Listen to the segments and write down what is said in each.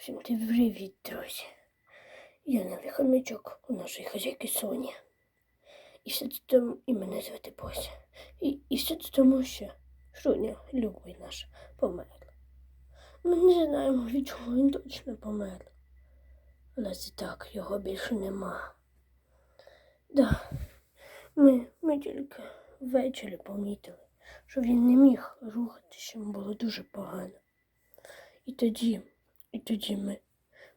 Всім привіт, друзі. Я новий хомячок у нашої хазяйки Соні. І все це тому, і мене звати Бося. І, і все це тому, що Шуня, любий наш, помер. Ми не знаємо, від чого він точно помер. Але це так, його більше нема. Да, ми, ми тільки ввечері помітили, що він не міг рухатися, йому було дуже погано. І тоді, і тоді ми,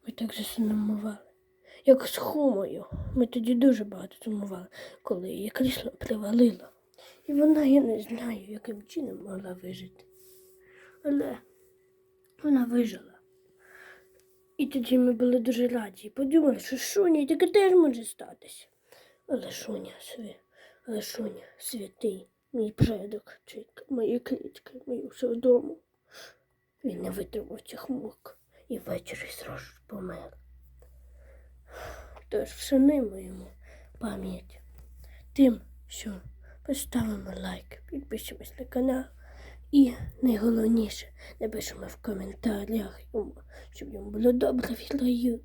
ми так засумували. Як з хумою. Ми тоді дуже багато сумували, коли її крісло привалило. І вона, я не знаю, яким чином могла вижити. Але вона вижила. І тоді ми були дуже раді і подумали, що Шуня таке теж може статися. Але Шуня, сві... але Шуня святий, мій предок, мої клітки, мою всього дому. Він не витримав цих мук і ввечері зразу ж помер. Тож вшанимо йому пам'ять тим, що поставимо лайк, підпишемось на канал і найголовніше напишемо в коментарях йому, щоб йому було добре в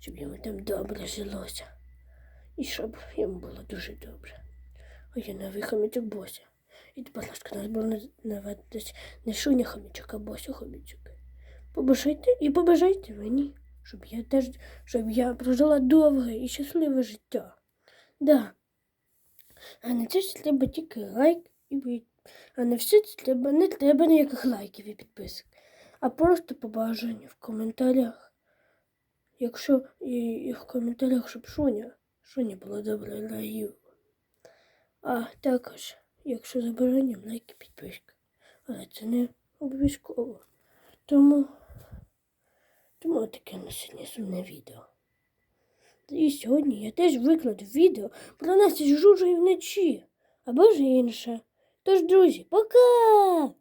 щоб йому там добре жилося. І щоб йому було дуже добре. А я новий хомячок Бося. І, будь ласка, нас було наведись не шуня хомячок, а Бося хомячок. Побажайте і побажайте мені, щоб я теж, щоб я прожила довге і щасливе життя. Да. А на це ж треба тільки лайк і. А на все це треба, не треба ніяких лайків і підписок, а просто побажання в коментарях. Якщо і, і в коментарях, щоб Шуня, Шуня була добре раю. А також, якщо за бажанням лайк і підписка. Але це не обов'язково. Тому, тому таке на сьогодні сумне відео. І сьогодні я теж викладу відео про нас із жужею вночі або ж інше. Тож, друзі, пока!